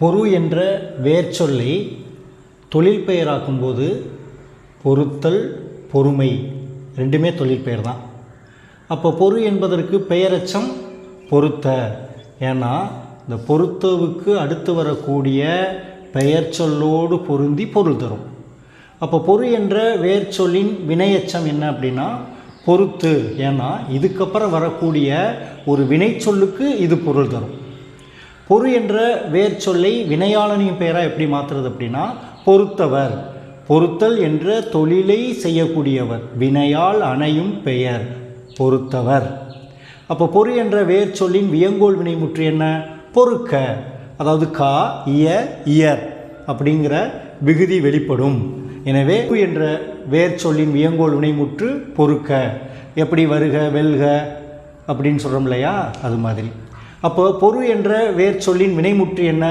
பொறு என்ற வேர்ச்சொல்லை தொழில் பெயராக்கும்போது பொறுத்தல் பொறுமை ரெண்டுமே தொழில் பெயர் தான். அப்போ பொறு என்பதற்கு பெயரச்சம் பொருத்த ஏன்னா இந்த பொருத்தவுக்கு அடுத்து வரக்கூடிய பெயர் சொல்லோடு பொருந்தி பொருள் தரும். அப்போ பொறு என்ற வேர்ச்சொல்லின் வினையச்சம் என்ன அப்படின்னா பொறுத்து. ஏன்னா இதுக்கப்புறம் வரக்கூடிய ஒரு வினைச்சொல்லுக்கு இது பொருள் தரும். பொறு என்ற வேர்ச்சொல்லை வினையாளனின் பெயராக எப்படி மாற்றுறது அப்படின்னா பொறுத்தவர். பொறுத்தல் என்ற தொழிலை செய்யக்கூடியவர். வினையால் அணையும் பெயர். பொறுத்தவர். அப்போ பொறு என்ற வேர்ச்சொல்லின் வியங்கோல் வினைமுற்று என்ன? பொறுக்க. அதாவது கா இய இயர் அப்படிங்கிற விகுதி வெளிப்படும். எனவே பொறு என்ற வேர்ச்சொல்லின் வியங்கோல் வினைமுற்று பொறுக்க. எப்படி வருக வெல்க அப்படின்னு சொல்கிறோம் இல்லையா? அது மாதிரி. அப்போ பொறு என்ற வேர்ச்சொல்லின் வினைமுற்று என்ன?